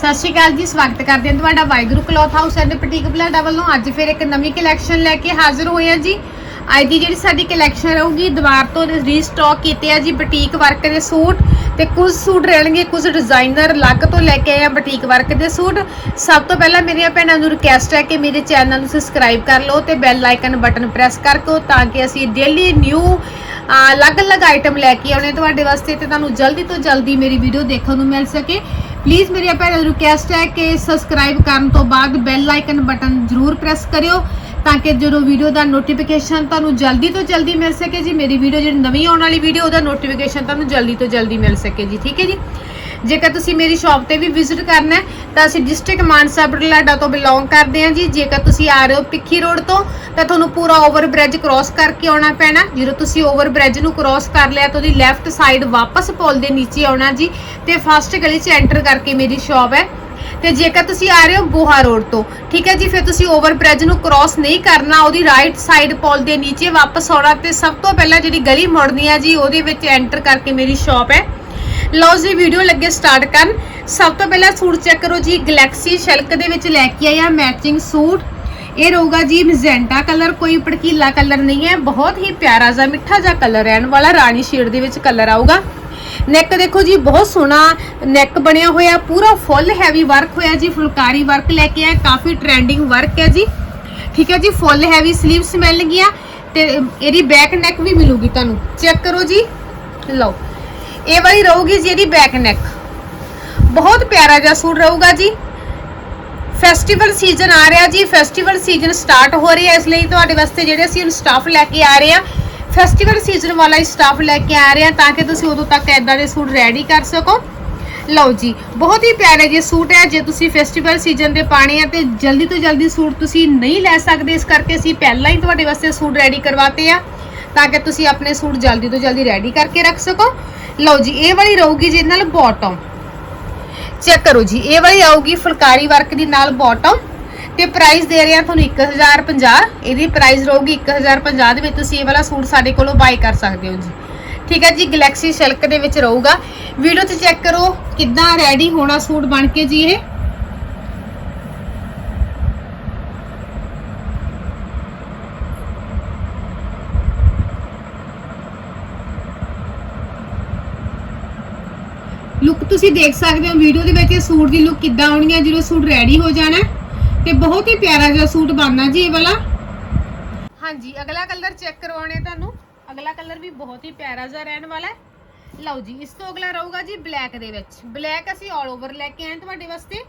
ਸਤਿ ਸ਼੍ਰੀ ਅਕਾਲ ਜੀ, ਸਵਾਗਤ ਕਰਦੇ ਹਾਂ ਤੁਹਾਡਾ Waheguru Cloth House and Boutique Balada ਵੱਲੋਂ ਅੱਜ ਫਿਰ ਇੱਕ ਨਵੀਂ ਕਲੈਕਸ਼ਨ ਲੈ ਕੇ ਹਾਜ਼ਰ ਹੋਏ ਹਾਂ ਜੀ। ਅੱਜ ਦੀ ਜਿਹੜੀ ਸਾਡੀ ਕਲੈਕਸ਼ਨ ਰਹੂਗੀ ਦੁਬਾਰ ਤੋਂ ਰੀਸਟਾਕ ਕੀਤੇ ਆ ਜੀ ਬੁਟੀਕ ਵਰਕ ਦੇ ਸੂਟ ਤੇ ਕੁਝ ਸੂਟ ਰਹਿਣਗੇ, ਕੁਝ ਡਿਜ਼ਾਈਨਰ ਅਲੱਗ ਤੋਂ ਲੈ ਕੇ ਆਏ ਆ ਬੁਟੀਕ ਵਰਕ ਦੇ ਸੂਟ। ਸਭ ਤੋਂ ਪਹਿਲਾਂ ਮੇਰੀਆਂ ਭੈਣਾਂ ਨੂੰ ਰਿਕਵੈਸਟ ਹੈ ਕਿ ਮੇਰੇ ਚੈਨਲ ਨੂੰ ਸਬਸਕ੍ਰਾਈਬ ਕਰ ਲਓ ਤੇ ਬੈਲ ਆਈਕਨ ਬਟਨ ਪ੍ਰੈਸ ਕਰਕੇ ਤਾਂ ਕਿ ਅਸੀਂ ਡੇਲੀ ਨਿਊ ਅਲੱਗ-ਅਲੱਗ ਆਈਟਮ ਲੈ ਕੇ ਆਉਣੇ। ਤੁਹਾਡੇ ਵਾਸਤੇ ਤੇ ਤੁਹਾਨੂੰ ਜਲਦੀ ਤੋਂ ਜਲਦੀ ਮੇਰੀ ਵੀਡੀਓ ਦੇਖਣ ਨੂੰ ਮਿਲ ਸਕੇ। ਪਲੀਜ਼ ਮੇਰੀ ਭੈਣਾਂ ਨੂੰ ਰਿਕੁਐਸਟ ਹੈ ਕਿ ਸਬਸਕ੍ਰਾਈਬ ਕਰਨ ਤੋਂ ਬਾਅਦ ਬੈਲ ਆਈਕਨ ਬਟਨ ਜ਼ਰੂਰ ਪ੍ਰੈਸ ਕਰਿਓ ਤਾਂ ਕਿ ਜਦੋਂ ਵੀਡੀਓ ਦਾ ਨੋਟੀਫਿਕੇਸ਼ਨ ਤੁਹਾਨੂੰ ਜਲਦੀ ਤੋਂ ਜਲਦੀ ਮਿਲ ਸਕੇ ਜੀ ਮੇਰੀ ਵੀਡੀਓ ਜਿਹੜੀ ਨਵੀਂ ਆਉਣ ਵਾਲੀ ਵੀਡੀਓ ਉਹਦਾ ਨੋਟੀਫਿਕੇਸ਼ਨ ਤੁਹਾਨੂੰ ਜਲਦੀ ਤੋਂ ਜਲਦੀ ਮਿਲ ਸਕੇ ਜੀ ਠੀਕ ਹੈ ਜੀ ਜੇਕਰ ਤੁਸੀਂ ਮੇਰੀ ਸ਼ਾਪ ਤੇ ਵੀ ਵਿਜ਼ਿਟ ਕਰਨਾ ਹੈ, ਤਾਂ ਅਸੀਂ ਡਿਸਟ੍ਰਿਕਟ ਮਾਨਸਾ ਬਰਲਾਡਾ ਤੋਂ ਬਿਲੋਂਗ ਕਰਦੇ ਹਾਂ ਜੀ। ਜੇਕਰ ਤੁਸੀਂ ਆ ਰਹੇ ਹੋ ਪਿੱਖੀ ਰੋਡ ਤੋਂ, ਤਾਂ ਤੁਹਾਨੂੰ ਪੂਰਾ ਓਵਰ ਬ੍ਰਿਜ ਕ੍ਰਾਸ ਕਰਕੇ ਆਉਣਾ ਪੈਣਾ। ਜਦੋਂ ਤੁਸੀਂ ਓਵਰ ਬ੍ਰਿਜ ਨੂੰ ਕ੍ਰਾਸ ਕਰ ਲਿਆ, ਤਾਂ ਉਹਦੀ ਲੈਫਟ ਸਾਈਡ ਵਾਪਸ ਪੁਲ ਦੇ ਨੀਚੇ ਆਉਣਾ ਜੀ। ਤੇ ਫਸਟ ਗਲੀ 'ਚ ਐਂਟਰ ਕਰਕੇ ਮੇਰੀ ਸ਼ਾਪ ਹੈ। ਤੇ ਜੇਕਰ ਤੁਸੀਂ ਆ ਰਹੇ ਹੋ ਬੋਹਾ ਰੋਡ ਤੋਂ, ਠੀਕ ਹੈ ਜੀ, ਫਿਰ ਤੁਸੀਂ ਓਵਰ ਬ੍ਰਿਜ ਨੂੰ ਕ੍ਰਾਸ ਨਹੀਂ ਕਰਨਾ। ਉਹਦੀ ਰਾਈਟ ਸਾਈਡ ਪੁਲ ਦੇ ਨੀਚੇ ਵਾਪਸ ਆਉਣਾ। ਤੇ ਸਭ ਤੋਂ ਪਹਿਲਾਂ ਜਿਹੜੀ ਗਲੀ ਮੁੜਨੀ ਹੈ ਜੀ, ਉਹਦੇ ਵਿੱਚ ਐਂਟਰ ਕਰਕੇ ਮੇਰੀ ਸ਼ਾਪ ਹੈ। ਲਓ ਜੀ ਵੀਡੀਓ ਲੱਗੇ ਸਟਾਰਟ ਕਰਨ। ਸਭ ਤੋਂ ਪਹਿਲਾਂ ਸੂਟ ਚੈੱਕ ਕਰੋ ਜੀ ਗੈਲੈਕਸੀ ਸ਼ਲਕ ਦੇ ਵਿੱਚ ਲੈ ਕੇ ਆਇਆ ਮੈਚਿੰਗ ਸੂਟ। ਇਹ ਰਹੂਗਾ ਜੀ ਮੈਜੈਂਟਾ ਕਲਰ ਕੋਈ ਭੜਕੀਲਾ ਕਲਰ ਨਹੀਂ ਹੈ, ਬਹੁਤ ਹੀ ਪਿਆਰਾ ਜਿਹਾ, ਮਿੱਠਾ ਜਿਹਾ ਕਲਰ ਰਹਿਣ ਵਾਲਾ, ਰਾਣੀ ਸ਼ੇਡ ਦੇ ਵਿੱਚ ਕਲਰ ਆਊਗਾ। ਨੈਕ ਦੇਖੋ ਜੀ, ਬਹੁਤ ਸੋਹਣਾ ਨੈਕ ਬਣਿਆ ਹੋਇਆ, ਪੂਰਾ ਫੁੱਲ ਹੈਵੀ ਵਰਕ ਹੋਇਆ ਜੀ, ਫੁਲਕਾਰੀ ਵਰਕ ਲੈ ਕੇ ਆਇਆ, ਕਾਫੀ ਟ੍ਰੈਂਡਿੰਗ ਵਰਕ ਹੈ ਜੀ। ਠੀਕ ਹੈ ਜੀ ਫੁੱਲ ਹੈਵੀ ਸਲੀਵਸ ਮਿਲਣਗੀਆਂ ਤੇ ਇਹਦੀ ਬੈਕ ਨੈਕ ਵੀ ਮਿਲੂਗੀ ਤੁਹਾਨੂੰ। ਚੈੱਕ ਕਰੋ ਜੀ। ਲਓ। ਇਹ ਵਾਲੀ ਰਹੂਗੀ ਜੀ ਇਹਦੀ ਬੈਕ ਨੈਕ ਬਹੁਤ ਪਿਆਰਾ ਜਿਹਾ ਸੂਟ ਰਹੂਗਾ ਜੀ। ਫੈਸਟੀਵਲ ਸੀਜ਼ਨ ਆ ਰਿਹਾ ਜੀ। ਫੈਸਟੀਵਲ ਸੀਜ਼ਨ ਸਟਾਰਟ ਹੋ ਰਿਹਾ ਇਸ ਲਈ ਤੁਹਾਡੇ ਵਾਸਤੇ ਜਿਹੜੇ ਅਸੀਂ ਹੁਣ ਸਟਾਫ ਲੈ ਕੇ ਆ ਰਹੇ ਆ ਫੈਸਟੀਵਲ ਸੀਜ਼ਨ ਵਾਲਾ ਹੀ ਸਟਾਫ ਲੈ ਕੇ ਆ ਰਹੇ ਆ ਤਾਂ ਕਿ ਤੁਸੀਂ ਉਦੋਂ ਤੱਕ ਐਦਾਂ ਦੇ ਸੂਟ ਰੈਡੀ ਕਰ ਸਕੋ। ਲਓ ਜੀ, ਬਹੁਤ ਹੀ ਪਿਆਰੇ ਜਿਹੇ ਸੂਟ ਹੈ। ਜੇ ਤੁਸੀਂ ਫੈਸਟੀਵਲ ਸੀਜ਼ਨ ਦੇ ਪਾਣੇ ਆ ਤੇ ਜਲਦੀ ਤੋਂ ਜਲਦੀ ਸੂਟ ਤੁਸੀਂ ਨਹੀਂ ਲੈ ਸਕਦੇ। ਇਸ ਕਰਕੇ ਅਸੀਂ ਪਹਿਲਾਂ ਹੀ ਤੁਹਾਡੇ ਵਾਸਤੇ ਸੂਟ ਰੈਡੀ ਕਰਵਾਤੇ ਆ, ਤਾਂ ਕਿ ਤੁਸੀਂ ਆਪਣੇ ਸੂਟ ਜਲਦੀ ਤੋਂ ਜਲਦੀ ਰੈਡੀ ਕਰਕੇ ਰੱਖ ਸਕੋ। ਲਓ ਜੀ, ਇਹ ਵਾਲੀ ਰਹੂਗੀ ਜਿਹਦੇ ਨਾਲ ਬਾਟਮ ਚੈੱਕ ਕਰੋ ਜੀ, ਇਹ ਵਾਲੀ ਆਊਗੀ ਫੁਲਕਾਰੀ ਵਰਕ ਦੀ ਨਾਲ ਬਾਟਮ ਤੇ ਪ੍ਰਾਈਸ ਦੇ ਰਹੇ ਆ ਤੁਹਾਨੂੰ 1050 ਇਹਦੀ ਪ੍ਰਾਈਸ ਰਹੂਗੀ 1050 ਦੇ ਵਿੱਚ ਤੁਸੀਂ ਇਹ ਵਾਲਾ ਸੂਟ ਸਾਡੇ ਕੋਲੋਂ ਬਾਈ ਕਰ ਸਕਦੇ ਹੋ ਜੀ। ਠੀਕ ਹੈ ਜੀ ਗੈਲੈਕਸੀ ਸਿਲਕ ਦੇ ਵਿੱਚ ਰਹੂਗਾ। ਵੀਡੀਓ 'ਚ ਚੈੱਕ ਕਰੋ ਕਿੱਦਾਂ ਰੈਡੀ ਹੋਣਾ ਸੂਟ ਬਣ ਕੇ ਜੀ ਇਹ ਲੁੱਕ ਤੁਸੀਂ ਦੇਖ ਸਕਦੇ ਹੋ ਵੀਡੀਓ ਦੇ ਵਿੱਚ ਇਹ ਸੂਟ ਦੀ ਲੁੱਕ ਕਿੱਦਾਂ ਆਉਣੀ ਹੈ, ਜਦੋਂ ਸੂਟ ਰੈਡੀ ਹੋ ਜਾਣਾ ਤੇ ਬਹੁਤ ਹੀ ਪਿਆਰਾ ਜਿਹਾ ਸੂਟ ਬਣਨਾ ਜੀ ਇਹ ਵਾਲਾ। ਹਾਂਜੀ, ਅਗਲਾ ਕਲਰ ਚੈੱਕ ਕਰਵਾਉਣੇ ਤੁਹਾਨੂੰ। ਅਗਲਾ ਕਲਰ ਵੀ ਬਹੁਤ ਹੀ ਪਿਆਰਾ ਜਿਹਾ ਰਹਿਣ ਵਾਲਾ ਹੈ। ਲਓ ਜੀ, ਇਸ ਤੋਂ ਅਗਲਾ ਰਹੂਗਾ ਜੀ ਬਲੈਕ ਦੇ ਵਿੱਚ। ਬਲੈਕ ਅਸੀਂ ਆਲ ਓਵਰ ਲੈ ਕੇ ਆਏ ਤੁਹਾਡੇ ਵਾਸਤੇ।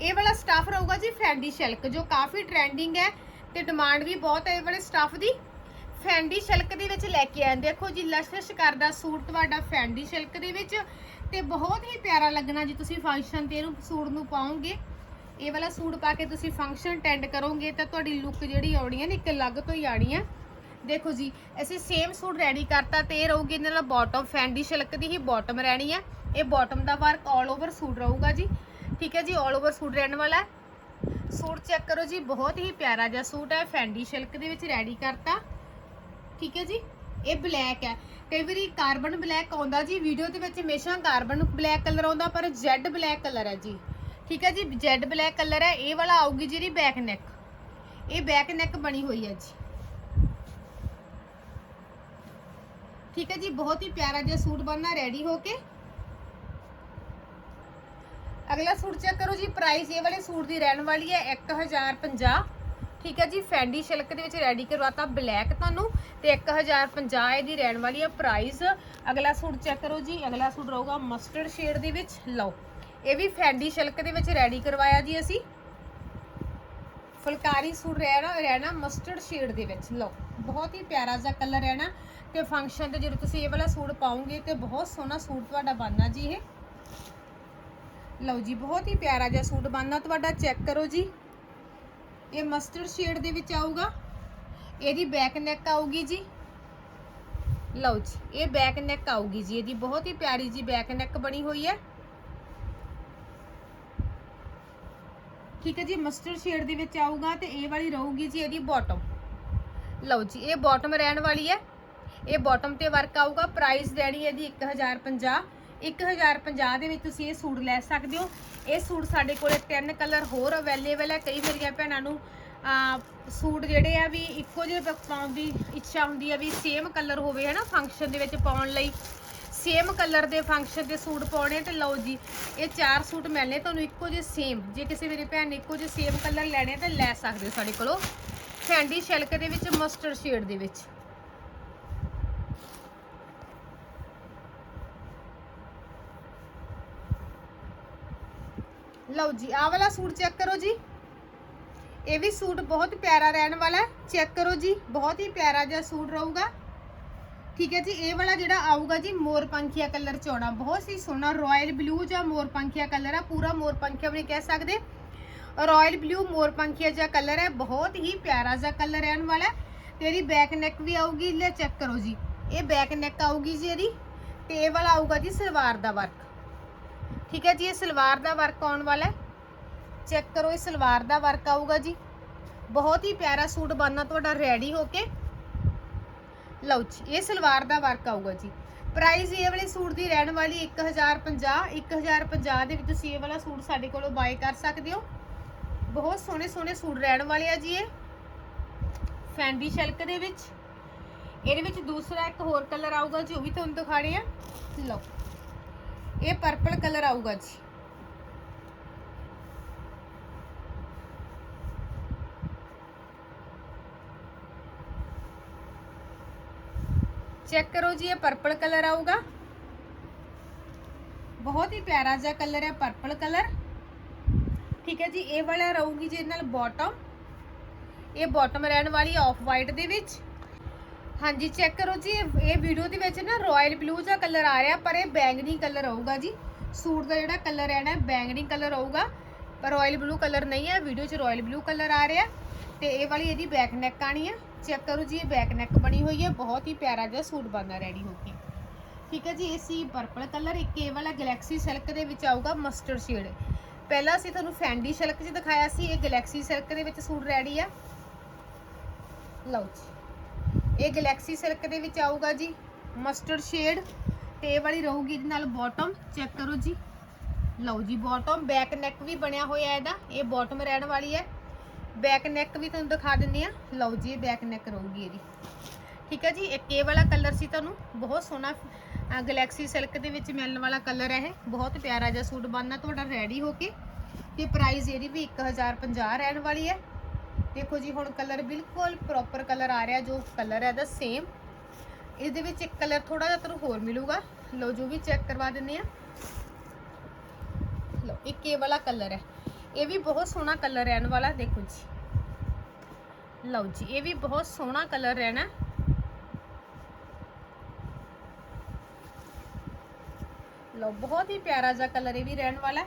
ਇਹ ਵਾਲਾ ਸਟਾਫ ਰਹੂਗਾ ਜੀ ਫੈਂਡੀ ਸਿਲਕ ਜੋ ਕਾਫੀ ਟ੍ਰੈਂਡਿੰਗ ਹੈ ਤੇ ਡਿਮਾਂਡ ਵੀ ਬਹੁਤ ਹੈ ਇਹ ਵਾਲੇ ਸਟਾਫ ਦੀ। ਫੈਂਡੀ ਸਿਲਕ ਦੇ ਵਿੱਚ ਲੈ ਕੇ ਆਏ ਦੇਖੋ ਜੀ ਲਸ਼ਲਸ਼ ਕਰਦਾ ਸੂਟ ਤੁਹਾਡਾ ਫੈਂਡੀ ਸਿਲਕ ਦੇ ਵਿੱਚ। ਤੇ ਬਹੁਤ ਹੀ ਪਿਆਰਾ ਲੱਗਣਾ ਜੀ ਤੁਸੀਂ ਫੰਕਸ਼ਨ ਤੇ ਇਹਨੂੰ, ਸੂਟ ਨੂੰ ਪਾਓਗੇ। ਇਹ ਵਾਲਾ ਸੂਟ ਪਾ ਕੇ ਤੁਸੀਂ ਫੰਕਸ਼ਨ ਅਟੈਂਡ ਕਰੋਗੇ ਤਾਂ ਤੁਹਾਡੀ ਲੁੱਕ ਜਿਹੜੀ ਆਉਣੀ ਹੈ ਨਾ, ਇੱਕ ਅਲੱਗ ਤੋਂ ਹੀ ਆਣੀ ਹੈ। ਦੇਖੋ ਜੀ, ਅਸੀਂ ਸੇਮ ਸੂਟ ਰੈਡੀ ਕਰਤਾ ਤੇ ਇਹ ਰਹੂਗੀ ਇਹਨਾਂ ਦਾ ਬਾਟਮ ਫੈਂਡੀ ਸਿਲਕ ਦੀ ਹੀ ਬਾਟਮ ਰਹਿਣੀ ਹੈ। ਇਹ ਬਾਟਮ ਦਾ ਵਰਕ ਆਲ ਓਵਰ ਸੂਟ ਰਹੂਗਾ ਜੀ। ਠੀਕ ਹੈ ਜੀ ਆਲ ਓਵਰ ਸੂਟ ਰਹਿਣ ਵਾਲਾ ਹੈ। ਸੂਟ ਚੈੱਕ ਕਰੋ ਜੀ, ਬਹੁਤ ਹੀ ਪਿਆਰਾ ਜਿਹਾ ਸੂਟ ਹੈ। ਫੈਂਡੀ ਸਿਲਕ ਦੇ ਵਿੱਚ ਰੈਡੀ ਕਰਤਾ। ਠੀਕ ਹੈ ਜੀ? ਇਹ ਬਲੈਕ ਹੈ। ਕਈ ਵਾਰੀ ਕਾਰਬਨ ਬਲੈਕ ਆਉਂਦਾ ਜੀ ਵੀਡੀਓ ਦੇ ਵਿੱਚ ਹਮੇਸ਼ਾ ਕਾਰਬਨ ਬਲੈਕ ਕਲਰ ਆਉਂਦਾ, ਪਰ ਜੈਡ ਬਲੈਕ ਕਲਰ ਹੈ ਜੀ। ਠੀਕ ਹੈ ਜੀ? ਜੈਡ ਬਲੈਕ ਕਲਰ ਹੈ, ਇਹ ਵਾਲਾ ਆਊਗੀ ਜਿਹੜੀ ਬੈਕ ਨੈਕ ਇਹ ਬੈਕ ਨੈਕ ਬਣੀ ਹੋਈ ਹੈ ਜੀ। ਠੀਕ ਹੈ ਜੀ? ਬਹੁਤ ਹੀ ਪਿਆਰਾ ਜਿਹਾ ਸੂਟ ਬਣਨਾ ਰੈਡੀ ਹੋ ਕੇ। ਅਗਲਾ ਸੂਟ ਚੈੱਕ ਕਰੋ ਜੀ ਪ੍ਰਾਈਸ ਇਹ ਵਾਲੇ ਸੂਟ ਦੀ ਰਹਿਣ ਵਾਲੀ ਹੈ 1050 ਠੀਕ ਹੈ ਜੀ, ਫੈਂਡੀ ਸਿਲਕ ਦੇ ਵਿੱਚ ਰੈਡੀ ਕਰਵਾਤਾ ਬਲੈਕ ਤੁਹਾਨੂੰ ਤੇ 1050 ਇਹਦੀ ਰਹਿਣ ਵਾਲੀ ਹੈ ਪ੍ਰਾਈਸ ਅਗਲਾ ਸੂਟ ਚੈੱਕ ਕਰੋ ਜੀ, ਅਗਲਾ ਸੂਟ ਰਹੂਗਾ ਮਸਟਰਡ ਸ਼ੇਡ ਦੇ ਵਿੱਚ। ਲਓ, ਇਹ ਵੀ ਫੈਂਡੀ ਸਿਲਕ ਦੇ ਵਿੱਚ ਰੈਡੀ ਕਰਵਾਇਆ ਜੀ ਅਸੀਂ। ਫੁਲਕਾਰੀ ਸੂਟ ਰਹਿਣਾ ਰਹਿਣਾ ਮਸਟਰਡ ਸ਼ੇਡ ਦੇ ਵਿੱਚ। ਲਓ, ਬਹੁਤ ਹੀ ਪਿਆਰਾ ਜਿਹਾ ਕਲਰ ਰਹਿਣਾ ਤੇ ਫੰਕਸ਼ਨ ਤੇ ਜਦੋਂ ਤੁਸੀਂ ਇਹ ਵਾਲਾ ਸੂਟ ਪਾਉਂਗੇ ਤੇ ਬਹੁਤ ਸੋਹਣਾ ਸੂਟ ਤੁਹਾਡਾ ਬਣਨਾ ਜੀ ਇਹ। ਲਓ ਜੀ, ਬਹੁਤ ਹੀ ਪਿਆਰਾ ਜਿਹਾ ਸੂਟ ਬਣਨਾ। ਤੁਹਾਡਾ ਚੈੱਕ ਕਰੋ ਜੀ। ਇਹ ਮਸਟਰਡ ਸ਼ੇਡ ਦੇ ਵਿੱਚ ਆਊਗਾ। ਇਹਦੀ ਬੈਕ ਨੈਕ ਆਊਗੀ ਜੀ। ਲਓ ਜੀ, ਇਹ ਬੈਕ ਨੈਕ ਆਊਗੀ ਜੀ। ਇਹਦੀ ਬਹੁਤ ਹੀ ਪਿਆਰੀ ਜੀ ਬੈਕ ਨੈਕ ਬਣੀ ਹੋਈ ਹੈ। ਠੀਕ ਹੈ ਜੀ ਮਸਟਰਡ ਸ਼ੇਡ ਦੇ ਵਿੱਚ ਆਊਗਾ ਤੇ ਇਹ ਵਾਲੀ ਰਹੂਗੀ ਜੀ ਇਹਦੀ ਬਾਟਮ ਲਓ ਜੀ, ਇਹ ਬਾਟਮ ਰਹਿਣ ਵਾਲੀ ਹੈ। ਇਹ ਬਾਟਮ ਤੇ ਵਰਕ ਆਊਗਾ। ਪ੍ਰਾਈਸ ਦੇਣੀ ਇਹਦੀ 1050 1050 ਦੇ ਵਿੱਚ ਤੁਸੀਂ ਇਹ ਸੂਟ ਲੈ ਸਕਦੇ ਹੋ। ਇਹ ਸੂਟ ਸਾਡੇ ਕੋਲੇ ਤਿੰਨ ਕਲਰ ਹੋਰ ਅਵੇਲੇਬਲ ਹੈ। ਕਈ ਮੇਰੀਆਂ ਭੈਣਾਂ ਨੂੰ ਸੂਟ ਜਿਹੜੇ ਆ ਵੀ ਇੱਕੋ ਜਿਹੇ ਪਾਉਣ ਦੀ ਇੱਛਾ ਹੁੰਦੀ ਆ ਵੀ ਸੇਮ ਕਲਰ ਹੋਵੇ ਹੈ ਨਾ ਫੰਕਸ਼ਨ ਦੇ ਵਿੱਚ ਪਾਉਣ ਲਈ। ਸੇਮ ਕਲਰ ਦੇ ਫੰਕਸ਼ਨ ਦੇ ਸੂਟ ਪਾਉਣੇ ਤੇ ਲਓ ਜੀ, ਇਹ ਚਾਰ ਸੂਟ ਮਿਲਨੇ ਤੁਹਾਨੂੰ ਇੱਕੋ ਜਿਹੇ ਸੇਮ ਜੇ ਕਿਸੇ ਮੇਰੀ ਭੈਣ ਨੇ ਇੱਕੋ ਜਿਹੇ ਸੇਮ ਕਲਰ ਲੈਣੇ ਤਾਂ ਲੈ ਸਕਦੇ ਹੋ ਸਾਡੇ ਕੋਲੋਂ। ਫੈਂਡੀ ਸ਼ਿਲਕ ਦੇ ਵਿੱਚ ਮਸਟਰਡ ਸ਼ੇਡ ਦੇ ਵਿੱਚ। ਲਓ ਜੀ, ਆਹ ਵਾਲਾ ਸੂਟ ਚੈੱਕ ਕਰੋ ਜੀ। ਇਹ ਵੀ ਸੂਟ ਬਹੁਤ ਪਿਆਰਾ ਰਹਿਣ ਵਾਲਾ ਚੈੱਕ ਕਰੋ ਜੀ, ਬਹੁਤ ਹੀ ਪਿਆਰਾ ਜਿਹਾ ਸੂਟ ਰਹੂਗਾ। ਠੀਕ ਹੈ ਜੀ, ਇਹ ਵਾਲਾ ਜਿਹੜਾ ਆਊਗਾ ਜੀ, ਮੋਰ ਪੰਖੀਆ ਕਲਰ ਚੋਣਾ। ਬਹੁਤ ਹੀ ਸੋਹਣਾ ਰਾਇਲ ਬਲੂ ਜਾਂ ਮੋਰ ਪੰਖੀਆ ਕਲਰ ਆ, ਪੂਰਾ ਮੋਰ ਪੰਖੀਆ ਵੀ ਨਹੀਂ ਕਹਿ ਸਕਦੇ। ਰਾਇਲ ਬਲੂ ਮੋਰ ਪੰਖੀਆ ਜਿਹਾ ਕਲਰ ਹੈ, ਬਹੁਤ ਹੀ ਪਿਆਰਾ ਜਿਹਾ ਕਲਰ ਰਹਿਣ ਵਾਲਾ ਹੈ। ਇਹਦੀ ਬੈਕ ਨੈਕ ਵੀ ਆਊਗੀ, ਲੈ ਚੈੱਕ ਕਰੋ ਜੀ। ਇਹ ਬੈਕ ਨੈਕ ਆਊਗੀ ਜੀ ਇਹਦੀ। ਤੇ ਇਹ ਵਾਲਾ ਆਊਗਾ ਜੀ ਸਲਵਾਰ ਦਾ ਵਰਕ ਠੀਕ ਹੈ ਜੀ, ਇਹ ਸਲਵਾਰ ਦਾ ਵਰਕ ਆਉਣ ਵਾਲਾ ਹੈ। ਚੈੱਕ ਕਰੋ, ਇਹ ਸਲਵਾਰ ਦਾ ਵਰਕ ਆਊਗਾ ਜੀ। ਬਹੁਤ ਹੀ ਪਿਆਰਾ ਸੂਟ ਬਣਨਾ ਤੁਹਾਡਾ ਰੈਡੀ ਹੋ ਕੇ। ਲਓ ਜੀ, ਇਹ ਸਲਵਾਰ ਦਾ ਵਰਕ ਆਊਗਾ ਜੀ। ਪ੍ਰਾਈਸ ਇਹ ਵਾਲੇ ਸੂਟ ਦੀ ਰਹਿਣ ਵਾਲੀ 1050 1050 ਦੇ ਵਿੱਚ ਤੁਸੀਂ ਇਹ ਵਾਲਾ ਸੂਟ ਸਾਡੇ ਕੋਲੋਂ ਬਾਏ ਕਰ ਸਕਦੇ ਹੋ। ਬਹੁਤ ਸੋਹਣੇ ਸੋਹਣੇ ਸੂਟ ਰਹਿਣ ਵਾਲੇ ਆ ਜੀ ਇਹ। ਫੈਂਡੀ ਸ਼ਿਲਕ ਦੇ ਵਿੱਚ। ਇਹਦੇ ਵਿੱਚ ਦੂਸਰਾ ਇੱਕ ਹੋਰ ਕਲਰ ਆਊਗਾ ਜੀ, ਉਹ ਵੀ ਤੁਹਾਨੂੰ ਦਿਖਾਣੇ ਆ। ਲਓ। ਇਹ ਪਰਪਲ ਕਲਰ ਆਊਗਾ ਜੀ। ਚੈੱਕ ਕਰੋ ਜੀ, ਇਹ ਪਰਪਲ ਕਲਰ ਆਊਗਾ। ਬਹੁਤ ਹੀ ਪਿਆਰਾ ਜਿਹਾ ਕਲਰ ਹੈ ਪਰਪਲ ਕਲਰ ਠੀਕ ਹੈ ਜੀ, ਇਹ ਵਾਲਾ ਰਹੂਗੀ ਜੀ ਇਹਦੇ ਨਾਲ ਬਾਟਮ ਇਹ ਬਾਟਮ ਰਹਿਣ ਵਾਲੀ ਆਫ ਵਾਈਟ ਦੇ ਵਿੱਚ। ਹਾਂਜੀ ਚੈੱਕ ਕਰੋ ਜੀ, ਇਹ ਇਹ ਵੀਡੀਓ ਦੇ ਵਿੱਚ ਨਾ ਰਾਇਲ ਬਲੂ ਜਿਹਾ ਕਲਰ ਆ ਰਿਹਾ, ਪਰ ਇਹ ਬੈਂਗਨੀ ਕਲਰ ਆਊਗਾ ਜੀ। ਸੂਟ ਦਾ ਜਿਹੜਾ ਕਲਰ ਹੈ ਨਾ ਬੈਂਗਨੀ ਕਲਰ ਆਊਗਾ ਪਰ ਰਾਇਲ ਬਲੂ ਕਲਰ ਨਹੀਂ ਹੈ ਵੀਡੀਓ 'ਚ ਰਾਇਲ ਬਲੂ ਕਲਰ ਆ ਰਿਹਾ। ਤੇ ਇਹ ਵਾਲੀ ਇਹਦੀ ਬੈਕ ਨੈਕ ਆਣੀ ਹੈ ਚੈੱਕ ਕਰੋ ਜੀ, ਇਹ ਬੈਕ ਨੈਕ ਬਣੀ ਹੋਈ ਹੈ, ਬਹੁਤ ਹੀ ਪਿਆਰਾ ਜਿਹਾ ਸੂਟ ਬਣਦਾ ਰੈਡੀ ਹੋ ਕੇ। ਠੀਕ ਹੈ ਜੀ, ਇਹ ਸੀ ਪਰਪਲ ਕਲਰ ਇੱਕ ਇਹ ਵਾਲਾ ਗੈਲੈਕਸੀ ਸਿਲਕ ਦੇ ਵਿੱਚ ਆਊਗਾ ਮਸਟਰਡ ਸ਼ੇਡ ਪਹਿਲਾਂ ਅਸੀਂ ਤੁਹਾਨੂੰ ਫੈਂਡੀ ਸਿਲਕ 'ਚ ਦਿਖਾਇਆ ਸੀ, ਇਹ ਗੈਲੈਕਸੀ ਸਿਲਕ ਦੇ ਵਿੱਚ ਸੂਟ ਰੈਡੀ ਆ। ਲਓ ਜੀ। ਇਹ ਗੈਲੈਕਸੀ ਸਿਲਕ ਦੇ ਵਿੱਚ ਆਊਗਾ ਜੀ। ਮਸਟਰਡ ਸ਼ੇਡ ਤੇ ਇਹ ਵਾਲੀ ਰਹੂਗੀ ਇਹਦੇ ਨਾਲ ਬਾਟਮ ਚੈੱਕ ਕਰੋ ਜੀ। ਲਓ ਜੀ ਬਾਟਮ ਬੈਕ ਨੈਕ ਵੀ ਬਣਿਆ ਹੋਇਆ ਇਹਦਾ। ਇਹ ਬਾਟਮ ਰਹਿਣ ਵਾਲੀ ਹੈ। ਬੈਕ ਨੈਕ ਵੀ ਤੁਹਾਨੂੰ ਦਿਖਾ ਦਿੰਦੇ ਆ ਲਓ ਜੀ, ਇਹ ਬੈਕ ਨੈਕ ਰਹੂਗੀ ਇਹਦੀ। ਠੀਕ ਹੈ ਜੀ, ਇੱਕ ਇਹ ਵਾਲਾ ਕਲਰ ਸੀ ਤੁਹਾਨੂੰ। ਬਹੁਤ ਸੋਹਣਾ ਗੈਲੈਕਸੀ ਸਿਲਕ ਦੇ ਵਿੱਚ ਮਿਲਣ ਵਾਲਾ ਕਲਰ ਹੈ ਇਹ। ਬਹੁਤ ਪਿਆਰਾ ਜਿਹਾ ਸੂਟ ਬਣਨਾ, ਤੁਹਾਡਾ ਰੈਡੀ ਹੋ ਕੇ। ਤੇ ਪ੍ਰਾਈਸ ਇਹਦੀ ਵੀ 1050 ਰਹਿਣ ਵਾਲੀ ਹੈ। ਦੇਖੋ ਜੀ, ਹੁਣ ਕਲਰ ਬਿਲਕੁਲ ਪ੍ਰੋਪਰ ਕਲਰ ਆ ਰਿਹਾ, ਜੋ ਕਲਰ ਹੈ ਇਹਦਾ ਸੇਮ ਇਹਦੇ ਵਿੱਚ ਇੱਕ ਕਲਰ ਥੋੜਾ ਜਿਹਾ ਤੁਹਾਨੂੰ ਹੋਰ ਮਿਲੂਗਾ। ਲਓ ਜੋ ਵੀ ਚੈੱਕ ਕਰਵਾ ਦਿੰਦੇ ਆ ਲਓ, ਇੱਕ ਇਹ ਵਾਲਾ ਕਲਰ ਹੈ। ਇਹ ਵੀ ਬਹੁਤ ਸੋਹਣਾ ਕਲਰ ਰਹਿਣ ਵਾਲਾ, ਦੇਖੋ ਜੀ। ਲਓ ਜੀ, ਇਹ ਵੀ ਬਹੁਤ ਸੋਹਣਾ ਕਲਰ ਰਹਿਣਾ। ਲਓ, ਬਹੁਤ ਹੀ ਪਿਆਰਾ ਜਿਹਾ ਕਲਰ ਇਹ ਵੀ ਰਹਿਣ ਵਾਲਾ ਹੈ।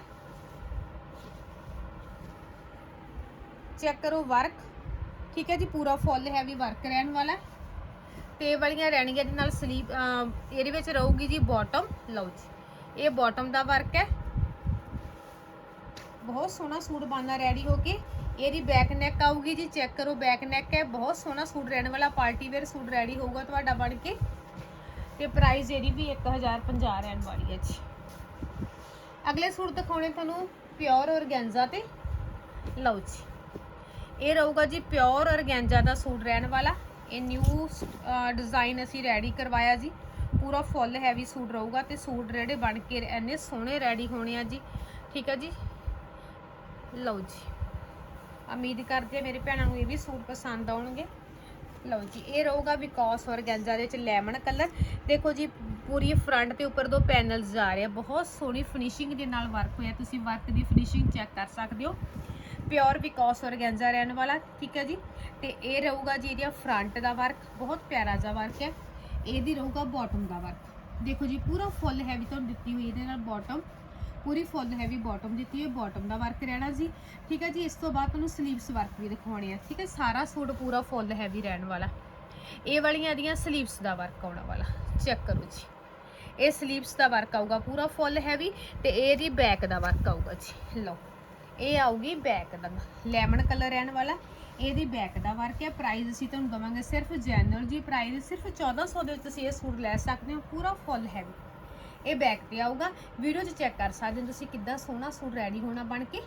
ਚੈੱਕ ਕਰੋ ਵਰਕ। ਠੀਕ ਹੈ ਜੀ, ਪੂਰਾ ਫੁੱਲ ਹੈਵੀ ਵਰਕ ਰਹਿਣ ਵਾਲਾ ਹੈ। ਤੇ ਵਾਲੀਆਂ ਰਹਿਣਗੀਆਂ ਇਹਦੇ ਨਾਲ ਸਲੀਪ ਇਹਦੇ ਵਿੱਚ ਰਹੂਗੀ ਜੀ ਬਾਟਮ ਲਓ ਜੀ, ਇਹ ਬਾਟਮ ਦਾ ਵਰਕ ਹੈ। ਬਹੁਤ ਸੋਹਣਾ ਸੂਟ ਬਣਨਾ ਰੈਡੀ ਹੋ ਕੇ। ਇਹਦੀ ਬੈਕ ਨੈਕ ਆਊਗੀ ਜੀ, ਚੈੱਕ ਕਰੋ ਬੈਕ ਨੈਕ ਹੈ। ਬਹੁਤ ਸੋਹਣਾ ਸੂਟ ਰਹਿਣ ਵਾਲਾ, ਪਾਰਟੀ ਵੇਅਰ ਸੂਟ ਰੈਡੀ ਹੋਊਗਾ ਤੁਹਾਡਾ ਬਣ ਕੇ। ਤੇ ਪ੍ਰਾਈਸ ਇਹਦੀ ਵੀ 1050 ਰਹਿਣ ਵਾਲੀ ਹੈ ਜੀ। ਅਗਲੇ ਸੂਟ ਦਿਖਾਉਣੇ ਤੁਹਾਨੂੰ ਪਿਓਰ ਔਰਗੈਂਜ਼ਾ ਤੇ। ਲਓ ਜੀ ਇਹ ਰਹੂਗਾ ਜੀ ਪਿਓਰ ਔਰਗੈਂਜ਼ਾ ਦਾ ਸੂਟ ਰਹਿਣ ਵਾਲਾ। ਇਹ ਨਿਊ ਡਿਜ਼ਾਈਨ ਅਸੀਂ ਰੈਡੀ ਕਰਵਾਇਆ ਜੀ। ਪੂਰਾ ਫੁੱਲ ਹੈਵੀ ਸੂਟ ਰਹੂਗਾ ਤੇ ਸੂਟ ਜਿਹੜੇ ਬਣ ਕੇ ਇੰਨੇ ਸੋਹਣੇ ਰੈਡੀ ਹੋਣੇ ਆ ਜੀ। ਠੀਕ ਹੈ ਜੀ? ਲਓ ਜੀ। ਉਮੀਦ ਕਰਦੇ ਮੇਰੇ ਭੈਣਾਂ ਨੂੰ ਇਹ ਵੀ ਸੂਟ ਪਸੰਦ ਆਉਣਗੇ। ਲਓ ਜੀ, ਇਹ ਰਹੂਗਾ ਵਿਕਾਸ ਔਰਗੈਂਜ਼ਾ ਦੇ ਵਿੱਚ ਲੈਮਨ ਕਲਰ ਦੇਖੋ ਜੀ, ਪੂਰੀ ਫਰੰਟ ਤੇ ਉੱਪਰ ਦੋ ਪੈਨਲਸ ਆ ਰਹੇ ਆ। ਬਹੁਤ ਸੋਹਣੀ ਫਿਨਿਸ਼ਿੰਗ ਦੇ ਨਾਲ ਵਰਕ ਹੋਇਆ। ਤੁਸੀਂ ਵਰਕ ਦੀ ਫਿਨਿਸ਼ਿੰਗ ਚੈੱਕ ਕਰ ਸਕਦੇ ਹੋ। ਪਿਓਰ ਵਿਕਾਸ ਔਰਗੈਂਜ਼ਾ ਰਹਿਣ ਵਾਲਾ, ਠੀਕ ਹੈ ਜੀ? ਤੇ ਇਹ ਰਹੂਗਾ ਜੀ ਇਹਦਾ ਫਰੰਟ ਦਾ ਵਰਕ ਬਹੁਤ ਪਿਆਰਾ ਜਿਹਾ ਵਰਕ ਹੈ। ਇਹਦੀ ਰਹੂਗਾ ਬਾਟਮ ਦਾ ਵਰਕ ਦੇਖੋ ਜੀ, ਪੂਰਾ ਫੁੱਲ ਹੈਵੀ ਤੁਹਾਨੂੰ ਦਿੱਤੀ ਹੋਈ ਇਹਦੇ ਨਾਲ ਬਾਟਮ ਪੂਰੀ ਫੁੱਲ ਹੈਵੀ ਬਾਟਮ ਦਿੱਤੀ ਹੈ ਬਾਟਮ ਦਾ ਵਰਕ ਰਹਿਣਾ ਜੀ। ਠੀਕ ਹੈ ਜੀ, ਇਸ ਤੋਂ ਬਾਅਦ ਤੁਹਾਨੂੰ ਸਲੀਵਸ ਵਰਕ ਵੀ ਦਿਖਾਉਣੇ ਆ, ਠੀਕ ਹੈ? ਸਾਰਾ ਸੂਟ ਪੂਰਾ ਫੁੱਲ ਹੈਵੀ ਰਹਿਣ ਵਾਲਾ। ਇਹ ਵਾਲੀਆਂ ਇਹਦੀਆਂ ਸਲੀਵਸ ਦਾ ਵਰਕ ਆਉਣਾ ਵਾਲਾ ਚੈੱਕ ਕਰੋ ਜੀ। ਇਹ ਸਲੀਵਸ ਦਾ ਵਰਕ ਆਊਗਾ ਪੂਰਾ ਫੁੱਲ ਹੈਵੀ ਤੇ ਇਹਦੀ ਬੈਕ ਦਾ ਵਰਕ ਆਊਗਾ ਜੀ। ਲਓ। ਇਹ ਆਊਗੀ ਬੈਕ ਦਾ। ਲੈਮਨ ਕਲਰ ਰਹਿਣ ਵਾਲਾ। ਇਹਦੀ ਬੈਕ ਦਾ ਵਰਕ ਹੈ। ਪ੍ਰਾਈਸ ਅਸੀਂ ਤੁਹਾਨੂੰ ਦਵਾਂਗੇ ਸਿਰਫ ਜੈਨੂਅਲ ਜੀ। ਪ੍ਰਾਈਸ ਸਿਰਫ 1400 ਦੇ ਵਿੱਚ ਤੁਸੀਂ ਇਹ ਸੂਟ ਲੈ ਸਕਦੇ ਹੋ। ਪੂਰਾ ਫੁੱਲ ਹੈਵੀ ਇਹ ਬੈਕ ਤੇ ਆਊਗਾ। ਵੀਡੀਓ 'ਚ ਚੈੱਕ ਕਰ ਸਕਦੇ ਹੋ ਤੁਸੀਂ ਕਿੱਦਾਂ ਸੋਹਣਾ ਸੂਟ ਰੈਡੀ ਹੋਣਾ ਬਣ ਕੇ।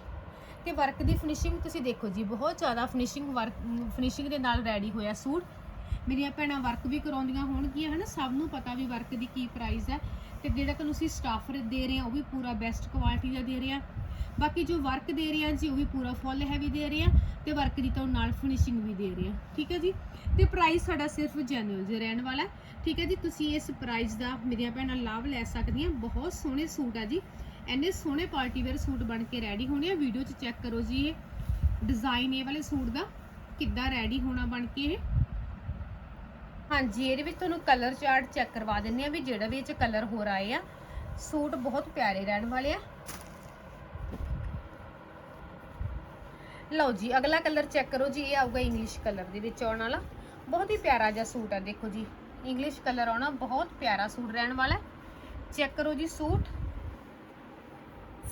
ਤੇ ਵਰਕ ਦੀ ਫਿਨਿਸ਼ਿੰਗ ਤੁਸੀਂ ਦੇਖੋ ਜੀ। ਬਹੁਤ ਜ਼ਿਆਦਾ ਫਿਨਿਸ਼ਿੰਗ ਵਰਕ ਫਿਨਿਸ਼ਿੰਗ ਦੇ ਨਾਲ ਰੈਡੀ ਹੋਇਆ ਸੂਟ। ਮੇਰੀਆਂ ਭੈਣਾਂ ਵਰਕ ਵੀ ਕਰਾਉਂਦੀਆਂ ਹੋਣਗੀਆਂ, ਹਨਾ? ਸਭ ਨੂੰ ਪਤਾ ਵੀ ਵਰਕ ਦੀ ਕੀ ਪ੍ਰਾਈਸ ਹੈ ਤੇ ਜਿਹੜਾ ਤੁਹਾਨੂੰ ਅਸੀਂ ਸਟਾਫ ਦੇ ਰਹੇ ਹਾਂ, ਉਹ ਵੀ ਪੂਰਾ ਬੈਸਟ ਕੁਆਲਿਟੀ ਦਾ ਦੇ ਰਹੇ ਹਾਂ। ਬਾਕੀ ਜੋ ਵਰਕ ਦੇ ਰਹੇ ਹਾਂ ਜੀ, ਉਹ ਵੀ ਪੂਰਾ ਫੁੱਲ ਹੈਵੀ ਦੇ ਰਹੇ ਹਾਂ ਤੇ ਵਰਕ ਦੀ ਤੁਹਾਨੂੰ ਨਾਲ ਫਿਨਿਸ਼ਿੰਗ ਵੀ ਦੇ ਰਹੇ ਹਾਂ, ਠੀਕ ਹੈ ਜੀ? ਤੇ ਪ੍ਰਾਈਸ ਸਾਡਾ ਸਿਰਫ ਜੈਨੂਅਲ ਜੇ ਰਹਿਣ ਵਾਲਾ ਠੀਕ ਹੈ ਜੀ? ਤੁਸੀਂ ਇਸ ਪ੍ਰਾਈਸ ਦਾ ਮੇਰੀਆਂ ਭੈਣਾਂ ਲਾਭ ਲੈ ਸਕਦੀਆਂ, ਬਹੁਤ ਸੋਹਣੇ ਸੂਟ ਆ ਜੀ। ਇੰਨੇ ਸੋਹਣੇ ਪਾਰਟੀ ਵੇਅਰ ਸੂਟ ਬਣ ਕੇ ਰੈਡੀ ਹੋਣੇ ਆ ਵੀਡੀਓ 'ਚ ਚੈੱਕ ਕਰੋ ਜੀ ਇਹ। ਡਿਜ਼ਾਈਨ ਇਹ ਵਾਲੇ ਸੂਟ ਦਾ ਕਿੱਦਾਂ ਰੈਡੀ ਹੋਣਾ ਬਣ ਕੇ ਇਹ। ਹਾਂਜੀ, ਇਹਦੇ ਵਿੱਚ ਤੁਹਾਨੂੰ ਕਲਰ ਚਾਰਟ ਚੈੱਕ ਕਰਵਾ ਦਿੰਨੇ ਆ ਵੀ ਜਿਹੜਾ ਵੀ ਇਹ 'ਚ ਕਲਰ ਹੋਰ ਆਏ ਆ। ਸੂਟ ਬਹੁਤ ਪਿਆਰੇ ਰਹਿਣ ਵਾਲੇ ਆ। ਲਓ ਜੀ, ਅਗਲਾ ਕਲਰ ਚੈੱਕ ਕਰੋ ਜੀ, ਇਹ ਆਊਗਾ ਇੰਗਲਿਸ਼ ਕਲਰ ਦੇ ਵਿੱਚ ਆਉਣ ਵਾਲਾ। ਬਹੁਤ ਹੀ ਪਿਆਰਾ ਜਿਹਾ ਸੂਟ ਆ, ਦੇਖੋ ਜੀ। ਇੰਗਲਿਸ਼ ਕਲਰ ਆਉਣਾ, ਬਹੁਤ ਪਿਆਰਾ ਸੂਟ ਰਹਿਣ ਵਾਲਾ ਚੈੱਕ ਕਰੋ ਜੀ ਸੂਟ।